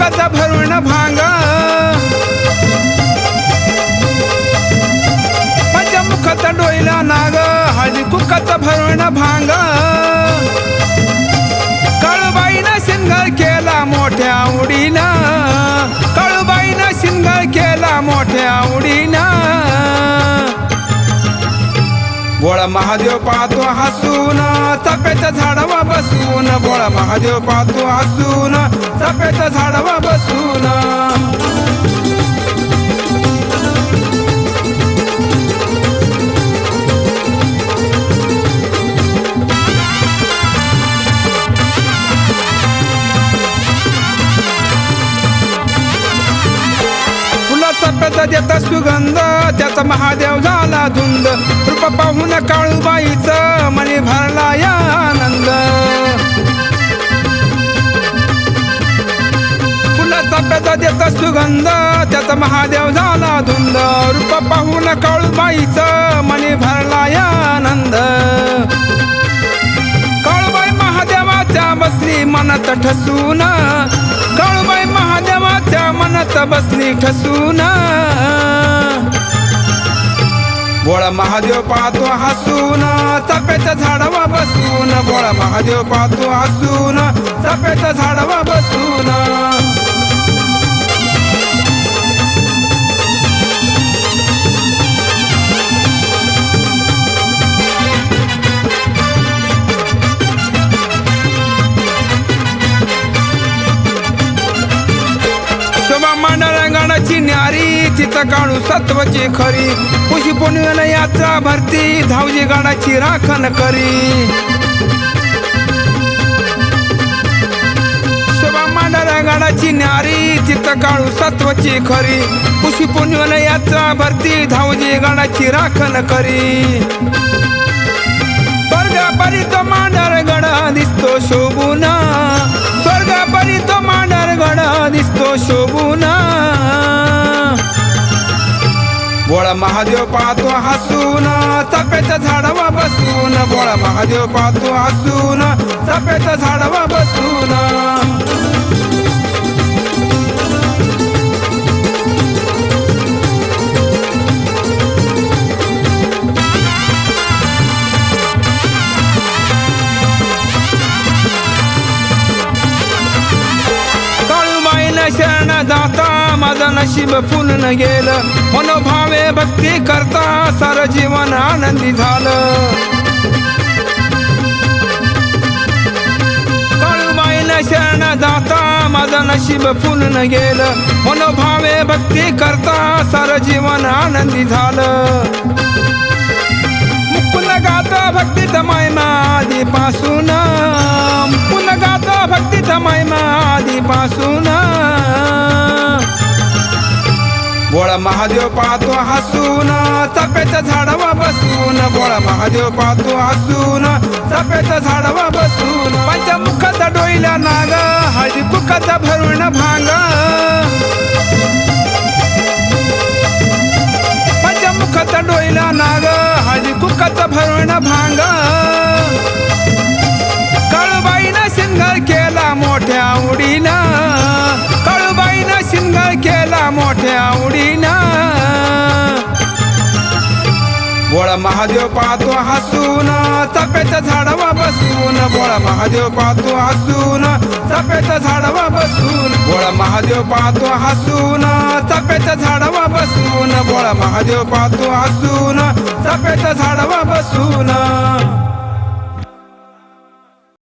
कथा भरून भांगा. बोळा महादेव पाहतो हसून चपेच्या झाडावा बसून. बोळा महादेव पाहतो हसून चपेच्या झाडावा बसून. पेता देता सुगंध? त्याचा महादेव झाला धुंद. रूप पाहून काळूबाईच मनी भरला या आनंद. फुलाचा पेता देता सुगंध. त्याचा महादेव झाला धुंद. रूप पाहून काळूबाईच मनी भरला या आनंद. काळूबाई महादेवाच्या बसली मनात ठसून त्या मनात बसली ठसून बोळा महादेव पाहतो हसून. चाप्याच्या झाडावा बसून. बोळा महादेव पाहतो हसून. चाप्याच्या झाडावा मांडा न्यारी तिथं काढू सत्वची खरी. कुशी पुण्यन यात्रा भरती धावजी गाडाची राखण करी. शोभा मांडा रंगाणाची न्यारी तिथं काढू सत्वची खरी. कुशी पुण्यन यात्रा भरती धावजी गाडाची राखण करी. स्वर्गापरी तो मांडर गडा दिसतो शोभूना. स्वर्गापरी तो मांडर गडा दिसतो शोभूना. बोळा महादेव पाहतो हसून चाप्याच्या झाडावा बसून. बोळा महादेव पाहतो हसून चाप्याच्या झाडावा बसून. नशीब फुलून गेलं. मनोभावे भक्ती करता सारं जीवन आनंदी झालं. काळूबाईला शरण जाता माझं नशीब फुलून गेलं. मनोभावे भक्ती करता सारं जीवन आनंदी झालं. मुकुंद गाता भक्ती महिमा आधीपासून. मुकुंद गाता भक्ती महिमा आधीपासून. बोळा महादेव पाहतो हसून चाप्याच्या झाडावा बसून. बोळा महादेव पाहतो हसून चाप्याच्या झाडावा बसून. पंचमुखाचा डोईला नाग हळदी कुकाचा भरून भांगा. महादेव पाहतो हसून चाप्याच्या झाडावा बसून बोळा महादेव पाहतो हसून चाप्याच्या झाडावा बसून बोळा महादेव पाहतो हसून चाप्याच्या झाडावा बसून बोळा महादेव पाहतो हसून चाप्याच्या झाडावा बसून.